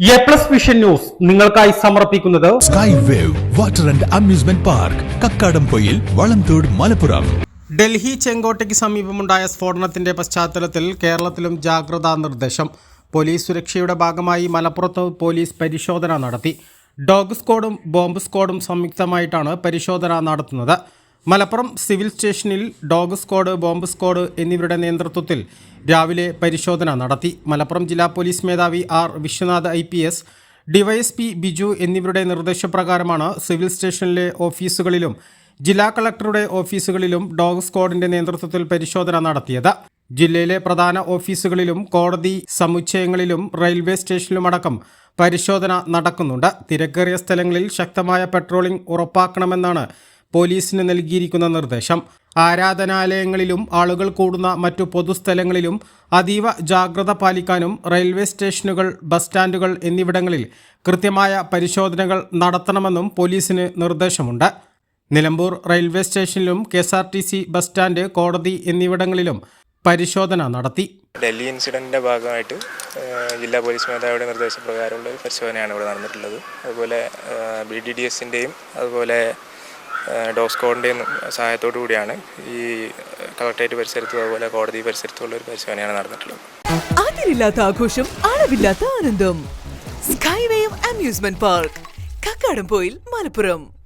A plus vision news നിങ്ങൾക്കായി സമർപ്പിക്കുന്നത് sky wave water and amusement park Kakkadampoyil Valamthode Malappuram Delhi ചെങ്കോട്ടയ്ക്ക് സമീപമുണ്ടായ സ്ഫോടനത്തിന്റെ പശ്ചാത്തലത്തിൽ കേരളത്തിലും ജാഗ്രതാ നിർദ്ദേശം. പോലീസ് സുരക്ഷയുടെ ഭാഗമായി മലപ്പുറത്ത് പോലീസ് പരിശോധന നടത്തി. ഡോഗ് സ്ക്വാഡും ബോംബ് സ്ക്വാഡും സംയുക്തമായിട്ടാണ് പരിശോധന നടത്തുന്നത്. മലപ്പുറം സിവിൽ സ്റ്റേഷനിൽ ഡോഗ് സ്ക്വാഡ് ബോംബ് സ്ക്വാഡ് എന്നിവരുടെ നേതൃത്വത്തിൽ രാവിലെ പരിശോധന നടത്തി. മലപ്പുറം ജില്ലാ പോലീസ് മേധാവി R. Viswanath I P S DYSP Biju എന്നിവരുടെ നിർദ്ദേശപ്രകാരമാണ് സിവിൽ സ്റ്റേഷനിലെ ഓഫീസുകളിലും ജില്ലാ കളക്ടറുടെ ഓഫീസുകളിലും ഡോഗ് സ്ക്വാഡിന്റെ നേതൃത്വത്തിൽ പരിശോധന നടത്തിയത്. ജില്ലയിലെ പ്രധാന ഓഫീസുകളിലും കോടതി സമുച്ചയങ്ങളിലും റെയിൽവേ സ്റ്റേഷനിലുമടക്കം പരിശോധന നടക്കുന്നുണ്ട്. തിരക്കേറിയ സ്ഥലങ്ങളിൽ ശക്തമായ പെട്രോളിംഗ് ഉറപ്പാക്കണമെന്നാണ് പോലീസിന് നൽകിയിരിക്കുന്ന നിർദ്ദേശം. ആരാധനാലയങ്ങളിലും ആളുകൾ കൂടുന്ന മറ്റു പൊതുസ്ഥലങ്ങളിലും അതീവ ജാഗ്രത പാലിക്കാനും റെയിൽവേ സ്റ്റേഷനുകൾ ബസ് സ്റ്റാൻഡുകൾ എന്നിവിടങ്ങളിൽ കൃത്യമായ പരിശോധനകൾ നടത്തണമെന്നും പോലീസിന് നിർദ്ദേശമുണ്ട്. നിലമ്പൂർ റെയിൽവേ സ്റ്റേഷനിലും K S R T C bus stand കോടതി എന്നിവിടങ്ങളിലും പരിശോധന നടത്തി. ഡൽഹി ഇൻസിഡന്റിന്റെ ഭാഗമായിട്ട് ജില്ലാ പോലീസ് മേധാവിയുടെ നിർദ്ദേശപ്രകാരമുള്ള പരിശോധനയാണ് ഇവിടെ നടന്നിട്ടുള്ളത്. അതുപോലെ ബി ഡി ഡി എസിന്റെയും അതുപോലെ ഏഹ്, ഡോസ്കോഡിന്റെയും സഹായത്തോടു കൂടിയാണ് ഈ കളക്ടറേറ്റ് പരിസരത്തും അതുപോലെ കോടതി പരിസരത്തുമുള്ള ഒരു പരിശോധനയാണ് നടന്നിട്ടുള്ളത്. അതിരില്ലാത്ത ആഘോഷം അളവില്ലാത്ത ആനന്ദം. Sky wave amusement park Kakkadampoyil Malappuram.